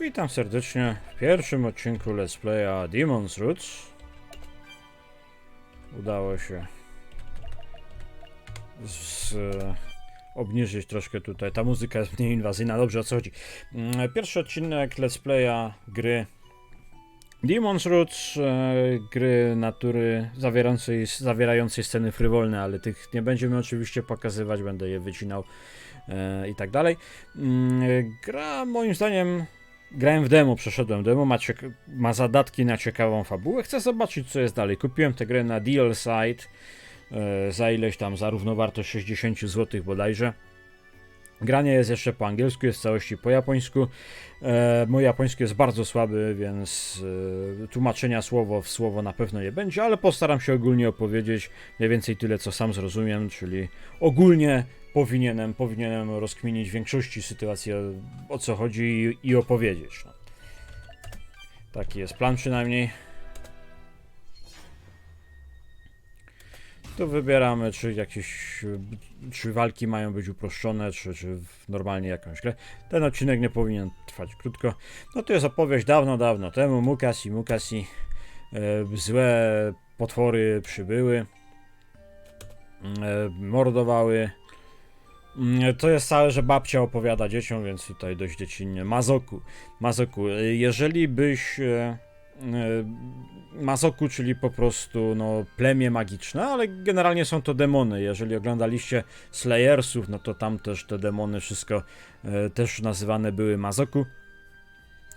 Witam serdecznie w pierwszym odcinku Let's Playa Demon's Roots. Udało się z, obniżyć troszkę tutaj. Ta muzyka jest mniej inwazyjna. Dobrze, o co chodzi? Mm, Pierwszy odcinek Let's Playa gry Demon's Roots, e, gry natury zawierającej, zawierającej sceny frywolne, ale tych nie będziemy oczywiście pokazywać, będę je wycinał e, i tak dalej. Mm, Gra moim zdaniem Grałem w demo, przeszedłem demo, ma, ma zadatki na ciekawą fabułę. Chcę zobaczyć, co jest dalej. Kupiłem tę grę na deal site e, za ileś tam, za równowartość 60 zł bodajże. Granie jest jeszcze po angielsku, jest w całości po japońsku. E, mój japoński jest bardzo słaby, więc e, tłumaczenia słowo w słowo na pewno nie będzie, ale postaram się ogólnie opowiedzieć mniej więcej tyle, co sam zrozumiem, czyli ogólnie powinienem, powinienem rozkminić w większości sytuacji o, o co chodzi i, i opowiedzieć. No. Taki jest plan przynajmniej. Tu wybieramy, czy jakieś, czy walki mają być uproszczone, czy, czy normalnie jakąś grę. Ten odcinek nie powinien trwać krótko. No to jest opowieść dawno, dawno temu. Mukasi, Mukasi. E, złe potwory przybyły. E, mordowały. Mm, To jest całe, że babcia opowiada dzieciom, więc tutaj dość dziecinnie. Mazoku. Mazoku. e, Jeżeli byś. E, Mazoku, czyli po prostu no, plemię magiczne, ale generalnie są to demony. Jeżeli oglądaliście Slayersów, no to tam też te demony, wszystko e, też nazywane były Mazoku.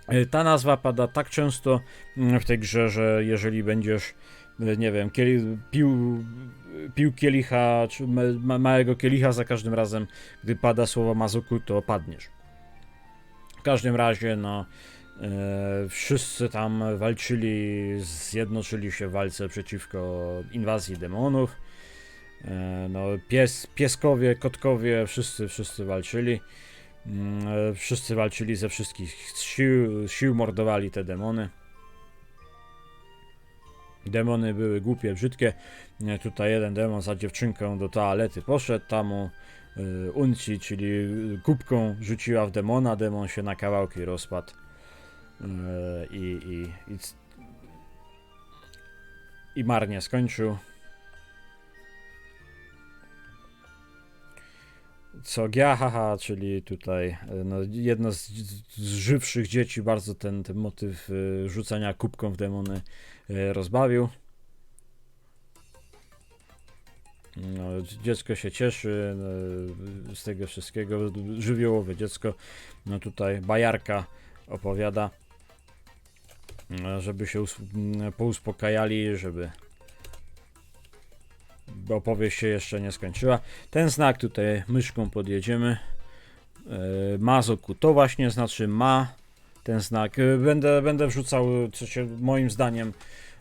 E, Ta nazwa pada tak często mm, w tej grze, że jeżeli będziesz, nie wiem, pił, pił kielicha, czy ma, ma, małego kielicha za każdym razem, gdy pada słowo Mazoku, to padniesz. W każdym razie, no, wszyscy tam walczyli, zjednoczyli się w walce przeciwko inwazji demonów. E, no, pies, pieskowie, kotkowie, wszyscy, wszyscy walczyli. Mm, e, Wszyscy walczyli ze wszystkich sił, sił mordowali te demony. Demony były głupie, brzydkie. E, Tutaj jeden demon za dziewczynką do toalety poszedł, tam mu e, Unci, czyli kubką rzuciła w demona, demon się na kawałki rozpadł. E, I, i, i, i marnie skończył. Co Giahaha, czyli tutaj e, no, jedno z, z żywszych dzieci, bardzo ten, ten motyw e, rzucania kubką w demony rozbawił. No, dziecko się cieszy no, z tego wszystkiego. Żywiołowe dziecko. No tutaj bajarka opowiada, żeby się us- m, pouspokajali, żeby opowieść się jeszcze nie skończyła. Ten znak tutaj myszką podjedziemy. E, Mazoku to właśnie znaczy ma ten znak. E, Będę, będę wrzucał, co się moim zdaniem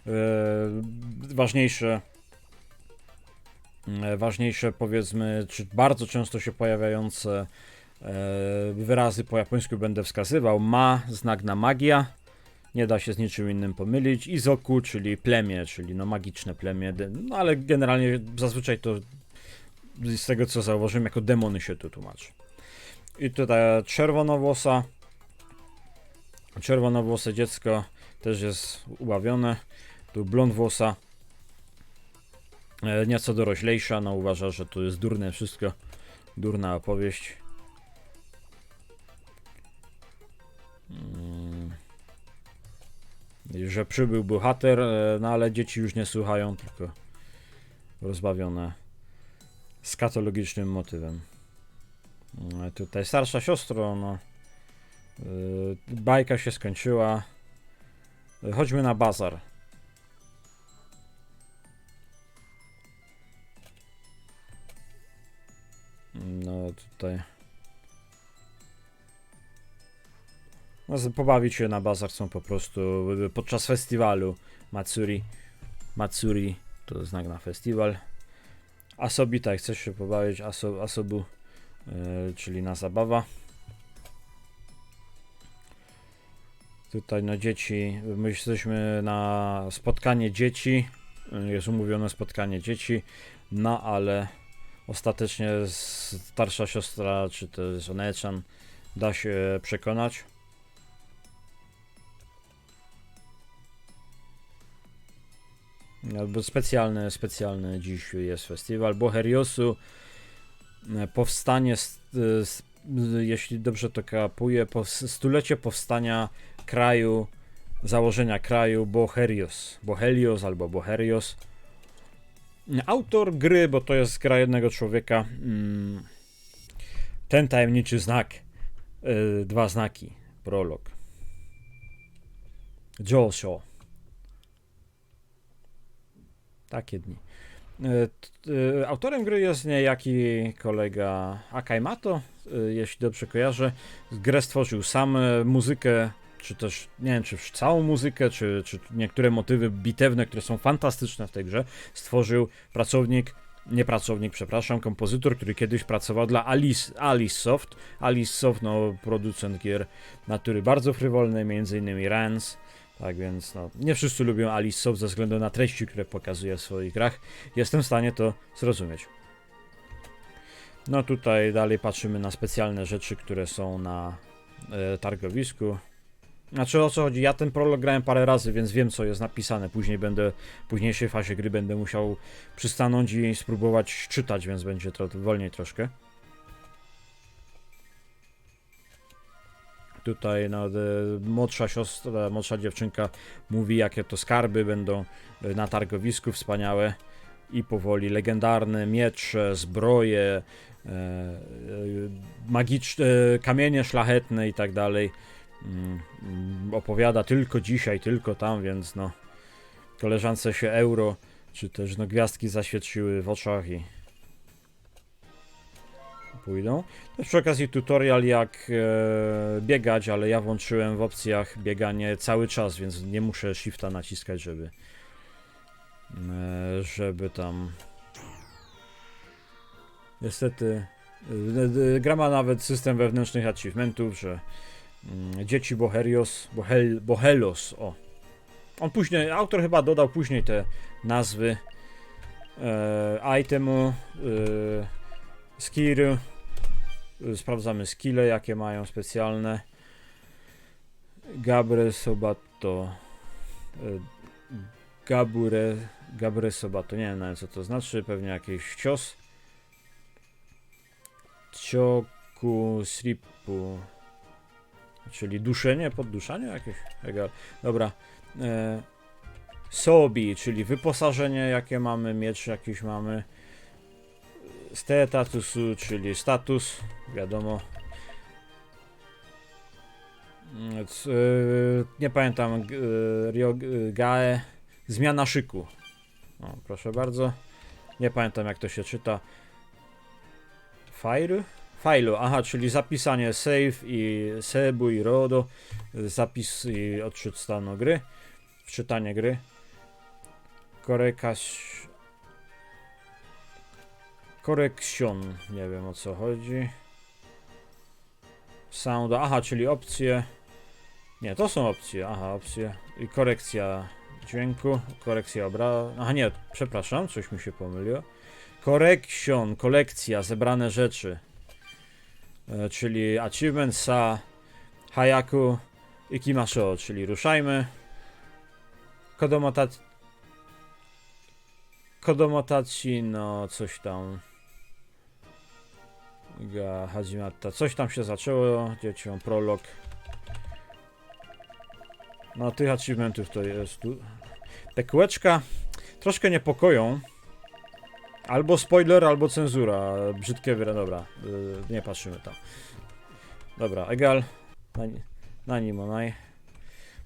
e, ważniejsze ważniejsze powiedzmy, czy bardzo często się pojawiające wyrazy po japońsku będę wskazywał. Ma znak na magia. Nie da się z niczym innym pomylić. Izoku, czyli plemię, czyli no magiczne plemię. No ale generalnie zazwyczaj to z tego co zauważyłem, jako demony się tu tłumaczy. I tutaj czerwonowłosa. Czerwonowłose dziecko też jest ubawione. Tu blondwłosa. E, nieco doroślejsza, no uważa, że to jest durne wszystko. Durna opowieść. Mm. Że przybył bohater, e, no ale dzieci już nie słuchają, tylko rozbawione skatologicznym motywem. No, Tutaj starsza siostro, no. Yy, bajka się skończyła. Chodźmy na bazar. No tutaj. No, pobawić się na bazar są po prostu podczas festiwalu Matsuri. Matsuri to znak na festiwal. Asobi, tak, chcesz się pobawić, aso, asobu, yy, czyli na zabawa. Tutaj no dzieci, my jesteśmy na spotkanie dzieci, jest umówione spotkanie dzieci, no ale ostatecznie starsza siostra, czy też Onechan da się przekonać. Albo specjalny, specjalny dziś jest festiwal Boheriosu. E, Powstanie, z, jeśli dobrze to kapuję, stulecie powstania kraju, założenia kraju Boherios. Bohelios albo Boherios. Autor gry, bo to jest gra jednego człowieka. mm, Ten tajemniczy znak. y, Dwa znaki. Prolog. Joel Shaw. Takie dni. T- y, Autorem gry jest niejaki kolega Akaimato, y, jeśli dobrze kojarzę. Grę stworzył sam, muzykę, czy też, nie wiem, czy całą muzykę, czy, czy niektóre motywy bitewne, które są fantastyczne w tej grze, stworzył pracownik, nie pracownik, przepraszam, kompozytor, który kiedyś pracował dla Alice, Alice Soft. Alice Soft, no, producent gier natury bardzo frywolnej, innymi Rans. Tak więc, no, nie wszyscy lubią Alice Soft ze względu na treści, które pokazuje w swoich grach. Jestem w stanie to zrozumieć. No tutaj dalej patrzymy na specjalne rzeczy, które są na e, targowisku. Znaczy o co chodzi? Ja ten prolog grałem parę razy, więc wiem co jest napisane. Później będę, w późniejszej fazie gry będę musiał przystanąć i spróbować czytać, więc będzie to wolniej troszkę. Tutaj no, e, młodsza siostra, młodsza dziewczynka mówi, jakie to skarby będą e, na targowisku wspaniałe i powoli legendarne miecze, zbroje, e, magiczne kamienie szlachetne i tak dalej. Mm, opowiada tylko dzisiaj, tylko tam, więc no koleżance się euro, czy też no gwiazdki zaświeciły w oczach i pójdą. Też przy okazji tutorial jak e, biegać, ale ja włączyłem w opcjach bieganie cały czas, więc nie muszę shifta naciskać, żeby e, żeby tam niestety e, e, gra ma nawet system wewnętrznych achievementów, że mm, dzieci Boherios, Bohel, Bohelos, o. On później, autor chyba dodał później te nazwy e, itemu, e, skill, e, sprawdzamy skille jakie mają specjalne. Gabre Sobato, e, Gabure, Gabre Sobato, nie wiem nawet co to znaczy, pewnie jakiś cios. Cioku Sripu, czyli duszenie, podduszanie jakieś, egal. Dobra. E, Sobi, czyli wyposażenie jakie mamy, miecz jakiś mamy. Statusu, czyli status, wiadomo. E, Nie pamiętam, g- e, Ryogae, zmiana szyku. O, proszę bardzo. Nie pamiętam jak to się czyta. File? Failu, aha, czyli zapisanie save i sebu i rodo, zapis i odczyt stanu gry, wczytanie gry, korekas... Correction, nie wiem o co chodzi. Sound, aha, czyli opcje. Nie, to są opcje, aha, opcje. I korekcja dźwięku, korekcja obra... Aha, nie, przepraszam, coś mi się pomyliło. Correction, kolekcja, zebrane rzeczy. E, czyli achievement sa hayaku ikimasho, czyli ruszajmy. Kodomotaci Kodomotaci, no coś tam. Ga Hajimata. Coś tam się zaczęło, dzieciom prolog. No tych achievementów to jest tu. Te kółeczka troszkę niepokoją. Albo spoiler, albo cenzura. Brzydkie wyra, dobra. Yy, nie patrzymy tam. Dobra, egal. Na, ni- na nim onaj.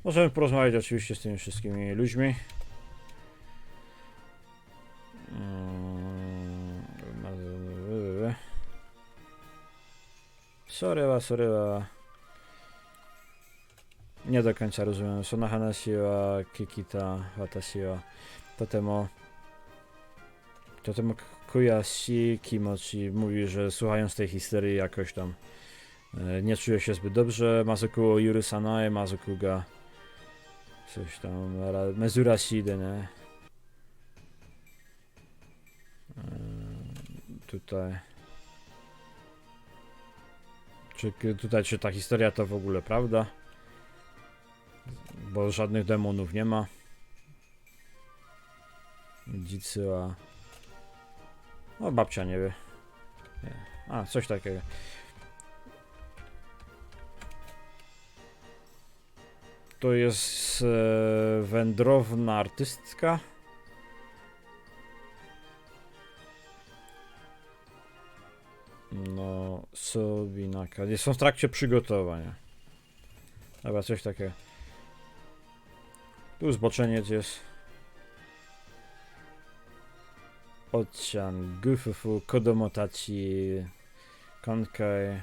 Możemy porozmawiać oczywiście z tymi wszystkimi ludźmi. Mm, Sorywa, sorywa. Nie do końca rozumiem. Sona Hanashi wa Kikita watashi wa totemo totemo koyashi kimochi mówi, że słuchając tej historii jakoś tam e, nie czuje się zbyt dobrze. Masaku Yuru Sanae, Masaku ga coś tam ra- Mezura Shide, nie? E, Tutaj czy tutaj czy ta historia to w ogóle prawda? Bo żadnych demonów nie ma. Dzicyła. No babcia nie wie. Nie. A, coś takiego. To jest e, wędrowna artystka. Sobinaka. Nie są w trakcie przygotowania. Dobra, coś takiego. Tu zboczeniec jest. Odcian, Gufufu, Kodomotaci, Konkai,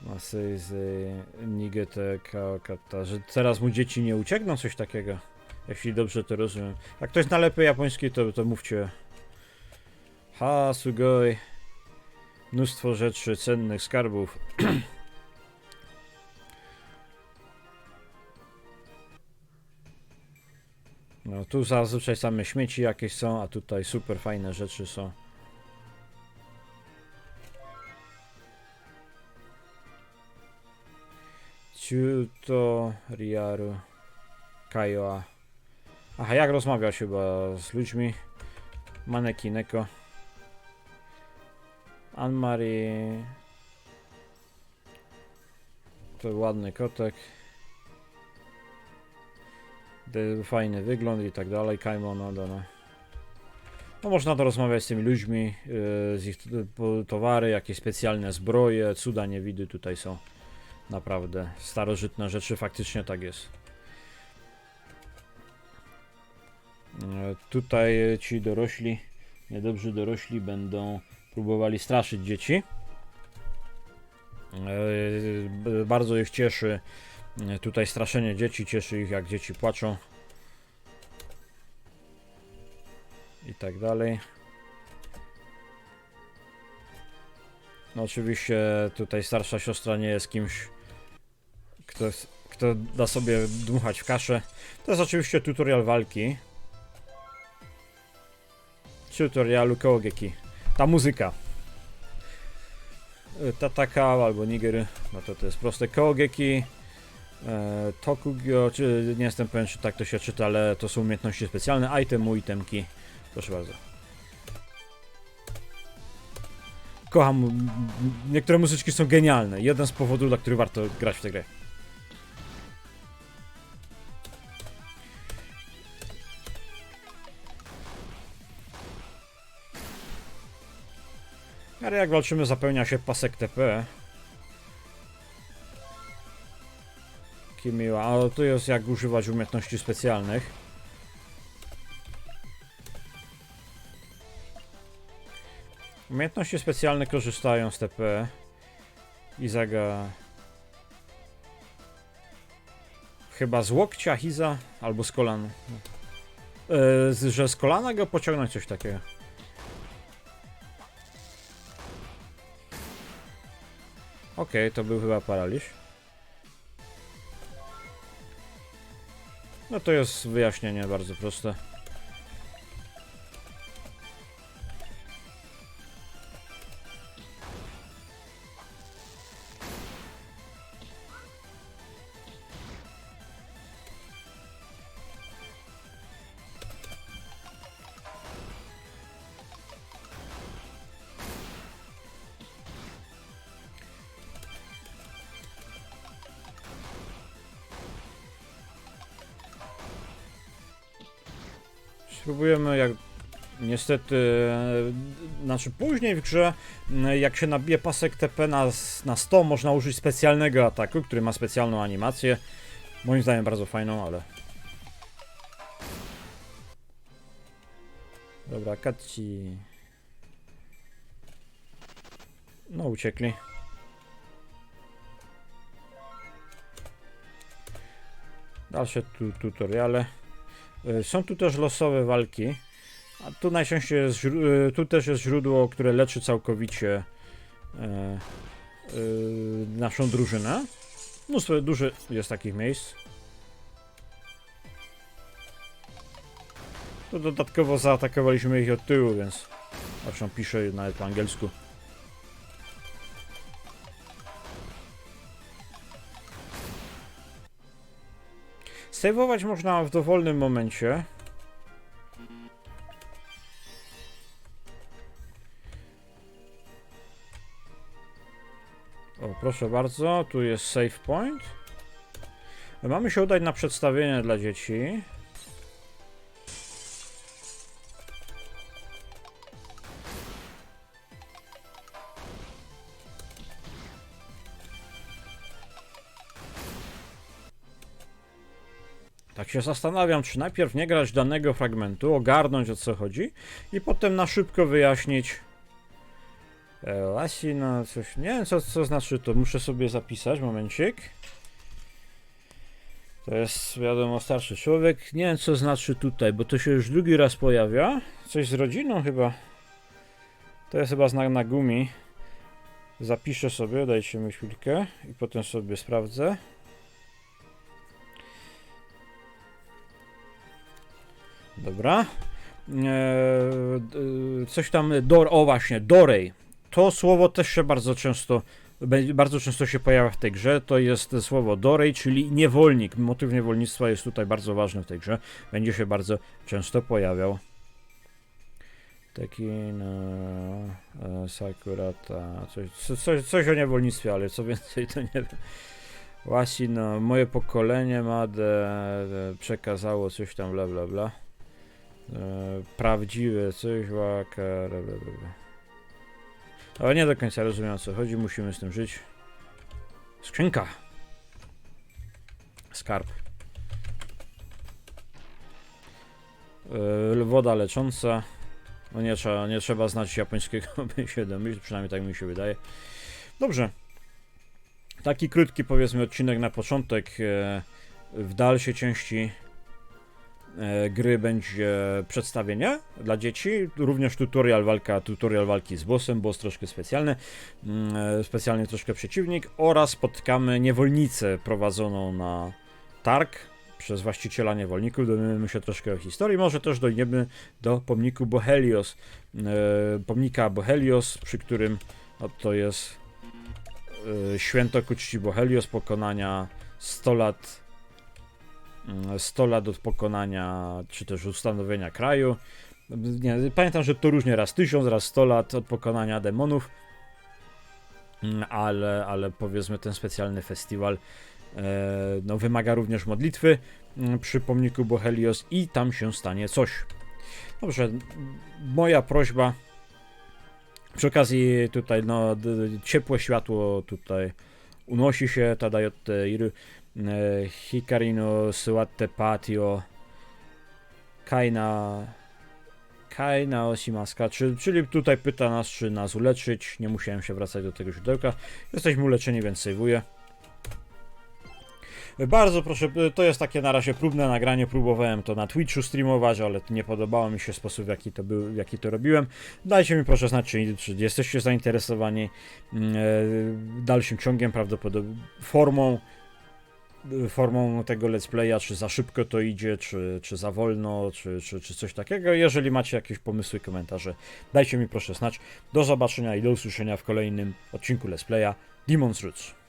Maseizy, Nigete, Kaokata, że teraz mu dzieci nie uciekną, coś takiego. Jeśli dobrze to rozumiem. Jak ktoś na lepy japoński, to, to mówcie. Ha, sugoi. Mnóstwo rzeczy, cennych skarbów. No tu zazwyczaj same śmieci jakieś są, a tutaj super fajne rzeczy są. Ciuto, Riaru, Kajoa. Aha, jak rozmawiać chyba z ludźmi? Manekineko. Anne-Marie. To ładny kotek. Fajny wygląd i tak dalej. Kaimo, no, no, no. Można to rozmawiać z tymi ludźmi, yy, z ich towary, jakieś specjalne zbroje, cuda niewidy tutaj są. Naprawdę, starożytne rzeczy, faktycznie tak jest. Yy, Tutaj ci dorośli, niedobrzy dorośli będą próbowali straszyć dzieci. B- Bardzo ich cieszy yy, tutaj straszenie dzieci, cieszy ich jak dzieci płaczą. I tak dalej. No oczywiście tutaj starsza siostra nie jest kimś, kto, kto da sobie dmuchać w kaszę. To jest oczywiście tutorial walki. Tutorialu Koogeki. Ta muzyka. Y, Tataka albo Nigery, no to to jest proste. Koogeki, e, Tokugyo, czy nie jestem pewien czy tak to się czyta, ale to są umiejętności specjalne. Itemu, itemki. Proszę bardzo. Kocham, niektóre muzyczki są genialne. Jeden z powodów, dla których warto grać w tę grę. Ale jak walczymy zapełnia się pasek TP. Kimiła, ale to jest jak używać umiejętności specjalnych. Umiejętności specjalne korzystają z TP. Izaga... Chyba z łokcia Hiza, albo z kolan. Z- że z kolana go pociągnąć, coś takiego. Okej, to był chyba paraliż. No to jest wyjaśnienie bardzo proste. Spróbujemy jak niestety, e, znaczy później w grze, jak się nabije pasek TP na, na 100, można użyć specjalnego ataku, który ma specjalną animację. Moim zdaniem bardzo fajną, ale... Dobra, Katci... No, uciekli. Dalsze tu, tutoriale. Y, Są tu też losowe walki. A tu najczęściej jest, y, tu też jest źródło, które leczy całkowicie e, y, naszą drużynę. Mnóstwo, dużo jest takich miejsc. To dodatkowo zaatakowaliśmy ich od tyłu, więc zresztą piszę nawet po angielsku. Sejwować można w dowolnym momencie. O, proszę bardzo, tu jest save point. Mamy się udać na przedstawienie dla dzieci. Się zastanawiam, czy najpierw nie grać danego fragmentu, ogarnąć o co chodzi i potem na szybko wyjaśnić. E, Lasi, no coś. Nie wiem, co, co znaczy to. Muszę sobie zapisać, momencik. To jest, wiadomo, starszy człowiek. Nie wiem, co znaczy tutaj, bo to się już drugi raz pojawia. Coś z rodziną chyba. To jest chyba znak na gumi. Zapiszę sobie, dajcie mi chwilkę i potem sobie sprawdzę. Dobra. Eee, d- coś tam, dor, o właśnie, Dorej. To słowo też się bardzo często, bardzo często się pojawia w tej grze. To jest słowo Dorej, czyli niewolnik. Motyw niewolnictwa jest tutaj bardzo ważny w tej grze. Będzie się bardzo często pojawiał. Taki, no, e, Sakurata, coś, co- coś, coś o niewolnictwie, ale co więcej to nie wiem. Właśnie, no, moje pokolenie e, przekazało coś tam, bla bla bla. E, prawdziwe coś, łaka. Ale nie do końca rozumiem o co chodzi, musimy z tym żyć. Skrzynka. Skarb. Yy, woda lecząca. No nie trzeba, nie trzeba znać japońskiego, by się domyślić, przynajmniej tak mi się wydaje. Dobrze. Taki krótki powiedzmy odcinek na początek. E, w dalszej części gry będzie przedstawienie dla dzieci, również tutorial walka, tutorial walki z bossem, boss troszkę specjalny, mm, e, specjalny troszkę przeciwnik oraz spotkamy niewolnicę prowadzoną na targ przez właściciela niewolników, dowiemy się troszkę o historii, może też dojdziemy do pomniku Bohelios, e, pomnika Bohelios, przy którym o, to jest e, święto ku czci Bohelios, pokonania 100 lat 100 lat od pokonania, czy też ustanowienia kraju. Nie, pamiętam, że to różnie raz 1000, raz 100 lat od pokonania demonów, Mm, ale, ale powiedzmy ten specjalny festiwal e, no, wymaga również modlitwy mm, przy pomniku Bohelios i tam się stanie coś. Dobrze, moja prośba przy okazji tutaj no, ciepłe światło tutaj unosi się, tadajotte iru e, Hikarino Suate Patio Kaina Kaina Osimaska, czy, czyli tutaj pyta nas, czy nas uleczyć. Nie musiałem się wracać do tego źródełka. Jesteśmy uleczeni, więc sejwuję. Bardzo proszę, to jest takie na razie próbne nagranie. Próbowałem to na Twitchu streamować, ale nie podobało mi się sposób, w jaki to, był, w jaki to robiłem. Dajcie mi proszę znać, czy, czy jesteście zainteresowani mm, e, dalszym ciągiem, prawdopodobnie formą formą tego let's playa, czy za szybko to idzie, czy, czy za wolno, czy, czy, czy coś takiego. Jeżeli macie jakieś pomysły, komentarze, dajcie mi proszę znać. Do zobaczenia i do usłyszenia w kolejnym odcinku let's playa Demon's Roots.